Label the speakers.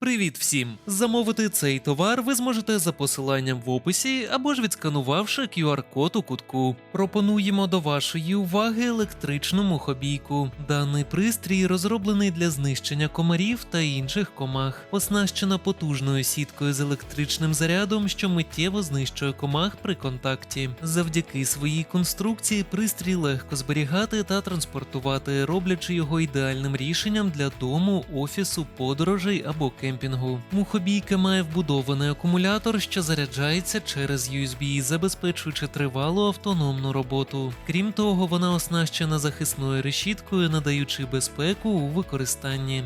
Speaker 1: Привіт всім! Замовити цей товар ви зможете за посиланням в описі або ж відсканувавши QR-код у кутку. Пропонуємо до вашої уваги електричну мухобійку. Даний пристрій розроблений для знищення комарів та інших комах, оснащена потужною сіткою з електричним зарядом, що миттєво знищує комах при контакті. Завдяки своїй конструкції пристрій легко зберігати та транспортувати, роблячи його ідеальним рішенням для дому, офісу, подорожей або кемпінгу. Мухобійка має вбудований акумулятор, що заряджається через USB, забезпечуючи тривалу автономну роботу. Крім того, вона оснащена захисною решіткою, надаючи безпеку у використанні.